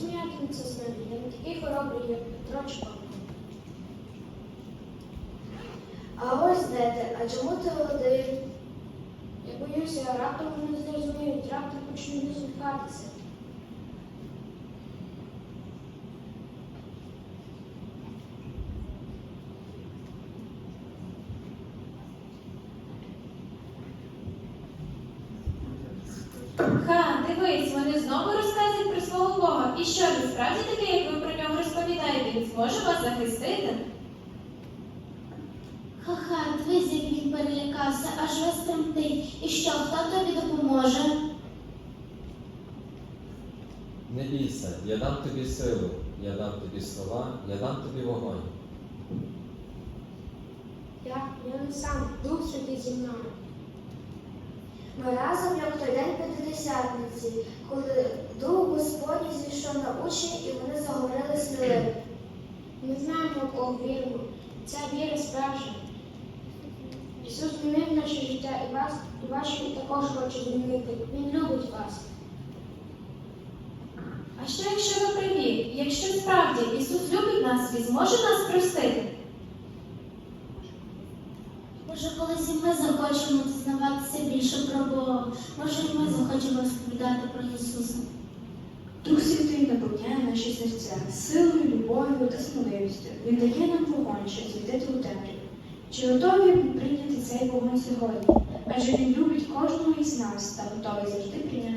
сміятиметься з мене. Я не такий хоробрий, як Петро А ось де а чому ти один? Я боюся, раптом не зрозуміють, раптом почнуть насміхатися. Ха, дивись, вони знову розказують про свого Бога. І що він справді такий, як ви про нього розповідаєте? Він зможе вас захистити? Ха-ха, дивись, як він перелякався, аж весь тремтить. І що, хто тобі допоможе? Не бійся, я дам тобі силу, я дам тобі слова, я дам тобі вогонь. Я, я не сам, Дух Святий зі мною. Ми разом, як той день П'ятидесятниці, коли Зійшов на учні і вони заговорили сміливо. Ми знаємо, в кого віримо. Ця віра справжня. Ісус змінив наше життя і вас, і ваше також хоче змінити. Він любить вас. А що якщо ви праві? Якщо справді Ісус любить нас, Він зможе нас простити? Може, колись і ми захочемо дізнаватися більше про Бога. Може, і ми захочемо розповідати про Ісуса. Дух Святий наповняє наші серця силою, любов'ю та сміливістю. Він дає нам вогонь, щоб світити у темряві. Чи готові прийняти цей вогонь сьогодні? Адже він любить кожного із нас та готовий завжди прийняти